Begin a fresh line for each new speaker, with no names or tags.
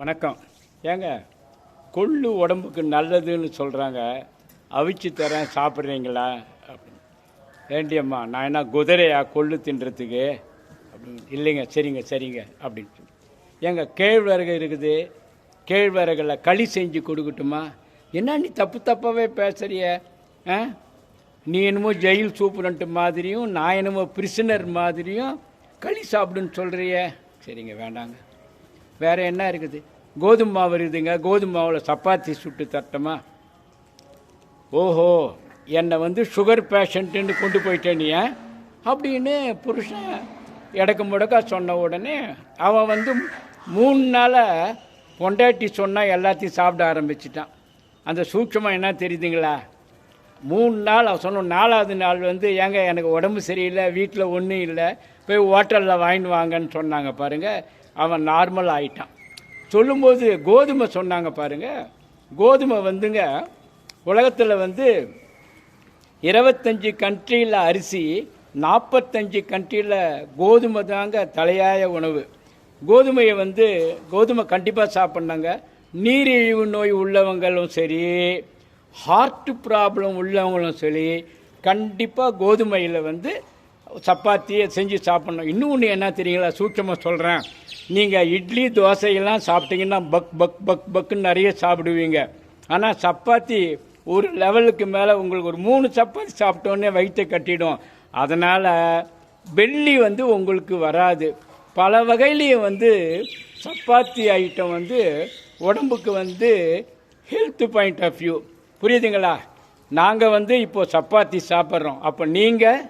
வணக்கம். ஏங்க கொள்ளு உடம்புக்கு நல்லதுன்னு சொல்கிறாங்க அவிச்சு தரேன் சாப்பிட்றீங்களா? அப்படின்னு. வேண்டியம்மா நான் என்ன குதிரையா கொள்ளு தின்றதுக்கு? அப்படின்னு. இல்லைங்க சரிங்க சரிங்க அப்படின்னு. சொல்லி ஏங்க கேழ்வரகு இருக்குது. கேழ்வரகில் களி செஞ்சு கொடுக்கட்டுமா? என்ன நீ தப்பு தப்பாகவே பேசுகிறிய ஆ? நீ என்னமோ ஜெயில் சூப்பரண்ட் மாதிரியும் நான் என்னமோ பிரிசனர் மாதிரியும் களி சாப்பிடுன்னு சொல்கிறிய சரிங்க வேண்டாங்க. வேறு என்ன இருக்குது? கோதுமை மாவு இருக்குதுங்க. கோதுமை மாவில் சப்பாத்தி சுட்டு தட்டமா ஓஹோ என்னை வந்து சுகர் பேஷண்ட்டுன்னு கொண்டு போயிட்டேன் ஏன்? அப்படின்னு புருஷன் இடக்கு முடக்கா சொன்ன உடனே அவன் வந்து மூணு நாளாக பொண்டாட்டி சொன்னால் எல்லாத்தையும் சாப்பிட ஆரம்பிச்சிட்டான். அந்த சூட்சமாக என்ன தெரியுதுங்களா? மூணு நாள் அவன் சொன்ன நாலாவது நாள் வந்து ஏங்க எனக்கு உடம்பு சரியில்லை வீட்டில் ஒன்றும் இல்லை போய் ஹோட்டலில் வாங்கிட்டு வாங்கன்னு சொன்னாங்க பாருங்கள் அவன் நார்மல் ஆயிட்டான். சொல்லும்போது கோதுமை சொன்னாங்க பாருங்கள் கோதுமை வந்துங்க உலகத்தில் வந்து இருபத்தஞ்சி கண்ட்ரியில் அரிசி நாற்பத்தஞ்சு கண்ட்ரியில் கோதுமை தாங்க தலையாய உணவு. கோதுமையை வந்து கோதுமை கண்டிப்பாக சாப்பிட்ணாங்க. நீரிழிவு நோய் உள்ளவங்களும் சரி ஹார்ட்டு ப்ராப்ளம் உள்ளவங்களும் சரி கண்டிப்பாக கோதுமையில் வந்து சப்பாத்தியை செஞ்சு சாப்பிட்ணும். இன்னும் ஒன்று என்ன தெரியுங்களா? சூட்சமாக சொல்கிறேன் நீங்கள் இட்லி தோசையெல்லாம் சாப்பிட்டீங்கன்னா பக் பக் பக் பக்குன்னு நிறைய சாப்பிடுவீங்க. ஆனால் சப்பாத்தி ஒரு லெவலுக்கு மேலே உங்களுக்கு ஒரு மூணு சப்பாத்தி சாப்பிட்டோன்னே வயிற்றை கட்டிடும். அதனால் வெள்ளி வந்து உங்களுக்கு வராது. பல வகையிலையும் வந்து சப்பாத்தி ஐட்டம் வந்து உடம்புக்கு வந்து ஹெல்த் பாயிண்ட் ஆஃப் வியூ புரியுதுங்களா? நாங்கள் வந்து இப்போ சப்பாத்தி சாப்பிட்றோம். அப்போ நீங்கள்